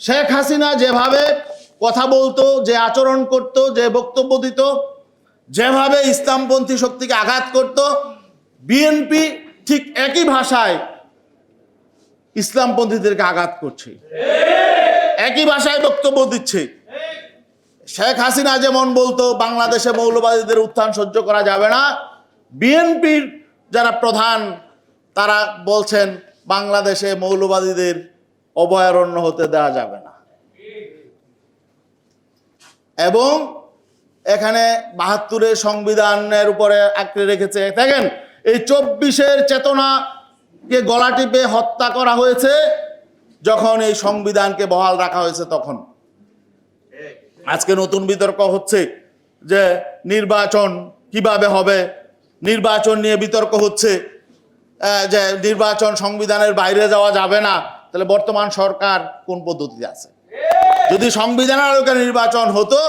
শেখ হাসিনা যেভাবে কথা বলতো, যে আচরণ করত, যে বক্তব্য দিত, যেভাবে ইসলামপন্থী শক্তিকে আঘাত করত বিএনপি ঠিক একই ভাষায় ইসলামপন্থীদেরকে আঘাত করছে। একই ভাষায় বক্তব্য দিচ্ছে। শেখ হাসিনা যেমন বলতো, বাংলাদেশে মৌলবাদীদের উত্থান সহ্য করা যাবে না। বিএনপির যারা প্রধান, তারা বলছেন, বাংলাদেশে মৌলবাদীদের অভয়ারণ্য হতে দেওয়া যাবে না। এবং এখানে বাহাত্তরের সংবিধানের উপরে আঁকড়ে রেখেছে, দেখেন, এই চব্বিশের চেতনাকে গলা টিপে হত্যা করা হয়েছে যখন এই সংবিধানকে বহাল রাখা হয়েছে তখন। আজকে নতুন বিতর্ক হচ্ছে যে নির্বাচন কীভাবে হবে, নির্বাচন নিয়ে বিতর্ক হচ্ছে যে নির্বাচন সংবিধানের বাইরে যাওয়া যাবে না তাহলে বর্তমান সরকার কোন পদ্ধতিতে আছে? যদি সংবিধানের আলোকে নির্বাচন হতো,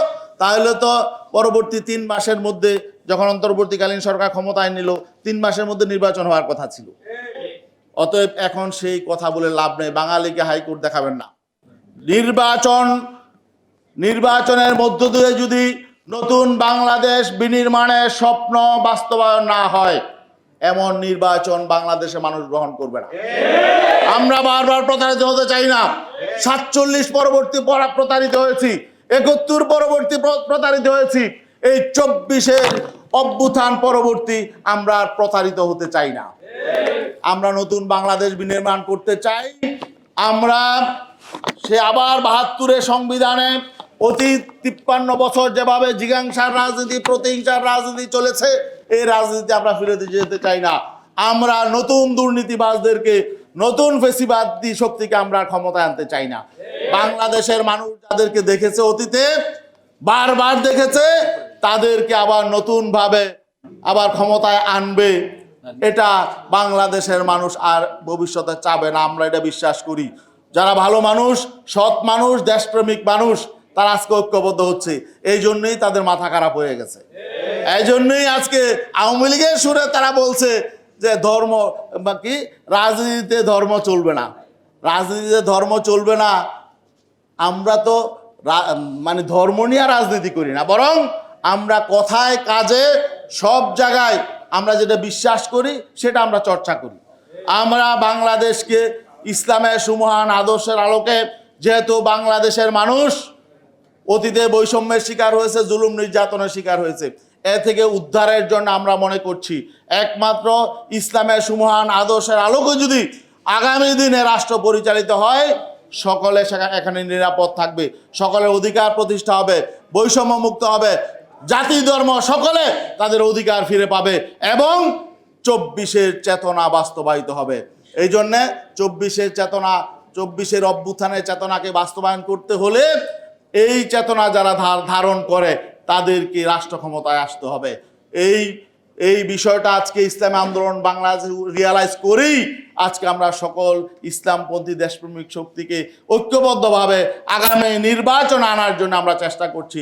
তাহলে তো পরবর্তী তিন মাসের মধ্যে যখন অন্তর্বর্তীকালীন সরকার ক্ষমতায় নিল, তিন মাসের মধ্যে নির্বাচন হওয়ার কথা ছিল। অতএব এখন সেই কথা বলে লাভ নেই। বাঙালিকে হাইকোর্ট দেখাবেন না। নির্বাচন, নির্বাচনের মধ্য দিয়ে যদি নতুন বাংলাদেশ বিনির্মাণের স্বপ্ন বাস্তবায়ন না হয় এমন নির্বাচন বাংলাদেশে মানুষ গ্রহণ করবে না। আমরা বারবার প্রতারিত হতে চাই না। সাতচল্লিশ পরবর্তী পরা- প্রতারিত হয়েছি। একাত্তর পরবর্তী প্র- প্রতারিত হয়েছি। এই চব্বিশের অভ্যুত্থান পরবর্তী আমরা আর প্রতারিত হতে চাই না। আমরা নতুন বাংলাদেশ বিনির্মাণ করতে চাই। আমরা সে আবার বাহাত্তরের সংবিধানে অতি তিপ্পান্ন বছর যেভাবে জিজ্ঞাসার রাজনীতি, প্রতিহিংসার রাজনীতি চলেছে এই রাজনীতি আমরা ফিরে যেতে চাই না। আমরা নতুন দুর্নীতিবাজদেরকে, নতুন ফেসিবাদী শক্তিকে আমরা ক্ষমতায় আনতে চাই না। বাংলাদেশের মানুষ যাদেরকে দেখেছে অতীতে, বারবার দেখেছে, তাদেরকে আবার নতুন ভাবে আবার ক্ষমতায় আনবে। এটা বাংলাদেশের মানুষ আর ভবিষ্যতে চাবে না, আমরা এটা বিশ্বাস করি। যারা ভালো মানুষ, সৎ মানুষ, দেশপ্রেমিক মানুষ, তারা আজকে ঐক্যবদ্ধ হচ্ছে। এই জন্যই তাদের মাথা খারাপ হয়ে গেছে। এই জন্যই আজকে আওয়ামী লীগের সুরে তারা বলছে যে ধর্ম, বা কি, রাজনীতিতে ধর্ম চলবে না। রাজনীতিতে ধর্ম চলবে না, আমরা তো মানে ধর্ম নিয়ে রাজনীতি করি না, বরং আমরা কথায়, কাজে, সব জায়গায় আমরা যেটা বিশ্বাস করি, সেটা আমরা চর্চা করি। আমরা বাংলাদেশকে ইসলামের সুমহান আদর্শের আলোকে, যেহেতু বাংলাদেশের মানুষ, অতীতে বৈষম্যের শিকার হয়েছে, জুলুম নির্যাতনের শিকার হয়েছে এ থেকে উদ্ধারের জন্য আমরা মনে করছি। একমাত্র ইসলামের সুমহান আদর্শের আলোকে যদি আগামী দিনে রাষ্ট্র পরিচালিত হয়, সকলে এখানে নিরাপদ থাকবে। সকলের অধিকার প্রতিষ্ঠা হবে বৈষম্য মুক্ত হবে। জাতি, ধর্ম, সকলে তাদের অধিকার ফিরে পাবে এবং চব্বিশের চেতনা বাস্তবায়িত হবে। এই জন্যে চব্বিশের চেতনা, চব্বিশের অভ্যুত্থানের চেতনাকে বাস্তবায়ন করতে হলে এই চেতনা যারা ধার- ধারণ করে তাদেরকে রাষ্ট্র ক্ষমতায় আসতে হবে। এই এই বিষয়টা আজকে ইসলাম আন্দোলন বাংলাদেশ রিয়ালাইজ করেই আজকে আমরা সকল ইসলামপন্থী দেশপ্রেমিক শক্তিকে ঐক্যবদ্ধভাবে আগামী নির্বাচন আনার জন্য আমরা চেষ্টা করছি।